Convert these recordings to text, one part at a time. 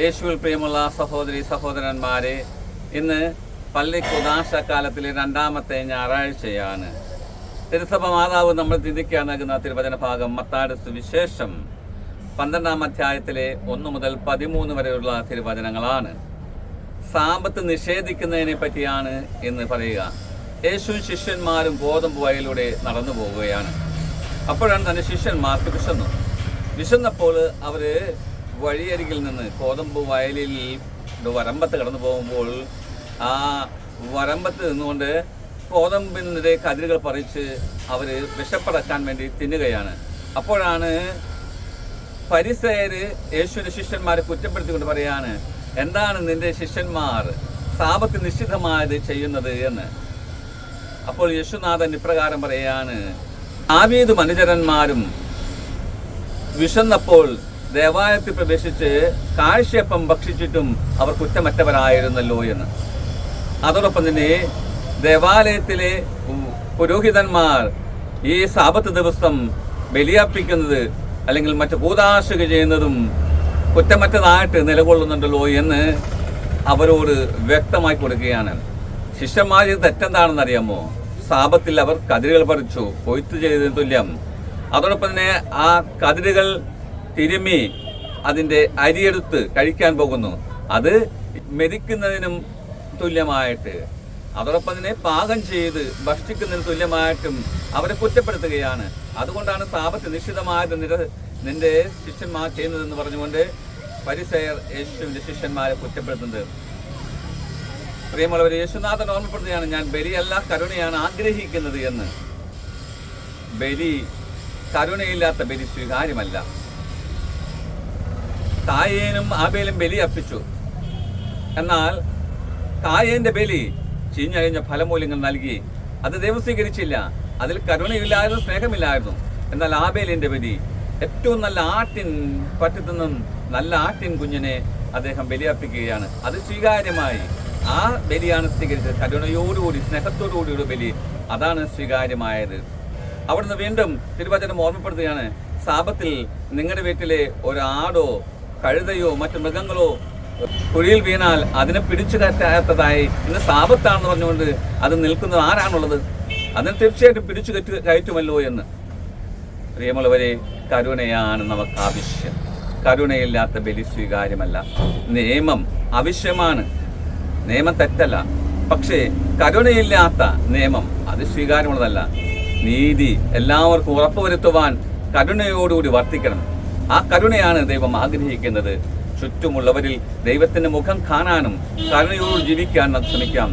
യേശുവിൽ പ്രിയമുള്ള സഹോദരി സഹോദരന്മാരെ ഇന്ന് പള്ളി കുദാശ കാലത്തിലെ രണ്ടാമത്തെ ഞായറാഴ്ചയാണ്. തിരുസഭ മാതാവ് നമ്മൾ ചിന്തിക്കാൻ നൽകുന്ന തിരുവചന ഭാഗം മത്താട് സുവിശേഷം പന്ത്രണ്ടാം അധ്യായത്തിലെ ഒന്ന് മുതൽ പതിമൂന്ന് വരെയുള്ള തിരുവചനങ്ങളാണ്. സാമ്പത്ത് നിഷേധിക്കുന്നതിനെ പറ്റിയാണ് എന്ന് പറയുക. യേശു ശിഷ്യന്മാരും ഗോതമ്പ് വയലിലൂടെ നടന്നു പോവുകയാണ്. അപ്പോഴാണ് തന്റെ ശിഷ്യന്മാർക്ക് വിശന്നു. വിശന്നപ്പോൾ അവർ വഴിയരികിൽ നിന്ന് കോതമ്പ് വയലിൽ വരമ്പത്ത് കടന്നു പോകുമ്പോൾ ആ വരമ്പത്ത് നിന്നുകൊണ്ട് കോതമ്പിന്റെ കതിരുകൾ പറിച്ച് അവർ വിശപ്പടക്കാൻ വേണ്ടി തിന്നുകയാണ്. അപ്പോഴാണ് പരിസയര് യേശുവിന്റെ ശിഷ്യന്മാരെ കുറ്റപ്പെടുത്തിക്കൊണ്ട് പറയാണ് എന്താണ് നിന്റെ ശിഷ്യന്മാർ സാപത്ത് നിശ്ചിതമായത് ചെയ്യുന്നത് എന്ന്? അപ്പോൾ യേശുനാഥൻ ഇപ്രകാരം പറയാണ് ആവീത് മനുജരന്മാരും വിശന്നപ്പോൾ ദേവാലയത്തിൽ പ്രവേശിച്ച് കാഴ്ചയപ്പം ഭക്ഷിച്ചിട്ടും അവർ കുറ്റമറ്റവരായിരുന്നല്ലോ എന്ന്. അതോടൊപ്പം തന്നെ ദേവാലയത്തിലെ പുരോഹിതന്മാർ ഈ സാപത്ത് ദിവസം ബലിയർപ്പിക്കുന്നത് അല്ലെങ്കിൽ മറ്റു കൂതാശക ചെയ്യുന്നതും കുറ്റമറ്റതായിട്ട് നിലകൊള്ളുന്നുണ്ടല്ലോ എന്ന് അവരോട് വ്യക്തമായി കൊടുക്കുകയാണ്. ശിഷ്യന്മാർ ഇത് തെറ്റെന്താണെന്ന് അറിയാമോ സാപത്തിൽ അവർ കതിരുകൾ പറിച്ചു കൊയ്ത്ത് ചെയ്തതിന് തുല്യം. അതോടൊപ്പം തന്നെ ആ കതിരുകൾ തിരുമ്മി അതിന്റെ അരിയെടുത്ത് കഴിക്കാൻ പോകുന്നു. അത് മെതിക്കുന്നതിനും തുല്യമായിട്ട് അതോടൊപ്പം തന്നെ പാകം ചെയ്ത് ഭക്ഷിക്കുന്നതിന് തുല്യമായിട്ടും അവരെ കുറ്റപ്പെടുത്തുകയാണ്. അതുകൊണ്ടാണ് സാപത്ത് നിശ്ചിതമായത് നിര നിന്റെ ശിഷ്യന്മാർ ചെയ്യുന്നതെന്ന് പറഞ്ഞുകൊണ്ട് പരിസയർ യേശുവിന്റെ ശിഷ്യന്മാരെ കുറ്റപ്പെടുത്തുന്നത്. പ്രിയമുള്ളവർ യേശുനാഥൻ ഓർമ്മപ്പെടുത്തുകയാണ് ഞാൻ ബലിയല്ല കരുണയാണ് ആഗ്രഹിക്കുന്നത് എന്ന്. ബലി കരുണയില്ലാത്ത ബലി സ്വീകാര്യമല്ല. കായേനും ആബേലും ബലി അർപ്പിച്ചു. എന്നാൽ കായേന്റെ ബലി ചീഞ്ഞഴിഞ്ഞ ഫലമൂല്യങ്ങൾ നൽകി. അത് ദൈവം സ്വീകരിച്ചില്ല. അതിൽ കരുണയില്ലായിരുന്നു സ്നേഹമില്ലായിരുന്നു. എന്നാൽ ആബേലിന്റെ ബലി ഏറ്റവും നല്ല ആട്ടിൻ പറ്റത്തു നിന്നും നല്ല ആട്ടിൻ കുഞ്ഞിനെ അദ്ദേഹം ബലിയർപ്പിക്കുകയാണ്. അത് സ്വീകാര്യമായി. ആ ബലിയാണ് സ്വീകരിച്ചത്. കരുണയോടുകൂടി സ്നേഹത്തോടുകൂടിയുള്ള ബലി. അതാണ് സ്വീകാര്യമായത്. അവിടുന്ന് വീണ്ടും തിരുവചനം ഓർമ്മപ്പെടുത്തുകയാണ്. സാപത്തിൽ നിങ്ങളുടെ വീട്ടിലെ ഒരാടോ കഴുതയോ മറ്റു മൃഗങ്ങളോ കുഴിയിൽ വീണാൽ അതിനെ പിടിച്ചു കയറ്റാത്തതായി ഇന്ന് സാപത്താണെന്ന് പറഞ്ഞുകൊണ്ട് അത് നിൽക്കുന്നത് ആരാണുള്ളത്? അതിനെ തീർച്ചയായിട്ടും പിടിച്ചു കയറ്റു കയറ്റുമല്ലോ എന്ന്. പ്രിയമുള്ളവരെ കരുണയാണ് നമുക്ക് ആവശ്യം കരുണയില്ലാത്ത ബലി സ്വീകാര്യമല്ല. നിയമം ആവശ്യമാണ് നിയമം തെറ്റല്ല. പക്ഷേ കരുണയില്ലാത്ത നിയമം അത് സ്വീകാര്യമുള്ളതല്ല. നീതി എല്ലാവർക്കും ഉറപ്പുവരുത്തുവാൻ കരുണയോടുകൂടി വർത്തിക്കണം. ആ കരുണയാണ് ദൈവം ആഗ്രഹിക്കുന്നത്. ചുറ്റുമുള്ളവരിൽ ദൈവത്തിന്റെ മുഖം കാണാനും കരുണയോട് ജീവിക്കാൻ നമുക്ക് ശ്രമിക്കാം.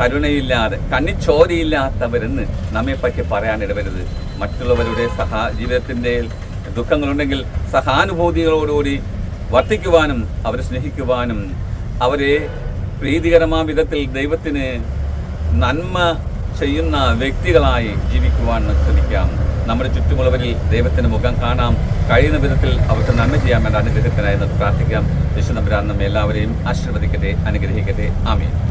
കരുണയില്ലാതെ കണ്ണിച്ചോരയില്ലാത്തവരെന്ന് നമ്മെ പറ്റി പറയാനിടവരുത്. മറ്റുള്ളവരുടെ സഹാ ജീവിതത്തിന്റെ ദുഃഖങ്ങളുണ്ടെങ്കിൽ സഹാനുഭൂതികളോടുകൂടി വർത്തിക്കുവാനും അവരെ സ്നേഹിക്കുവാനും അവരെ പ്രീതികരമായ വിധത്തിൽ ദൈവത്തിന് നന്മ ചെയ്യുന്ന വ്യക്തികളായി ജീവിക്കുവാൻ ശ്രമിക്കാം നമ്മുടെ ചുറ്റുമുള്ളവരിൽ ദൈവത്തിന് മുഖം കാണാം. കഴിയുന്ന വിധത്തിൽ അവർക്ക് നന്മ ചെയ്യാൻ വേണ്ട അനുഗ്രഹത്തിനായി നമുക്ക് പ്രാർത്ഥിക്കാം. വിശ്വനമ്പരാ നമ്മെ എല്ലാവരെയും ആശീർവദിക്കട്ടെ അനുഗ്രഹിക്കട്ടെ. ആമീൻ.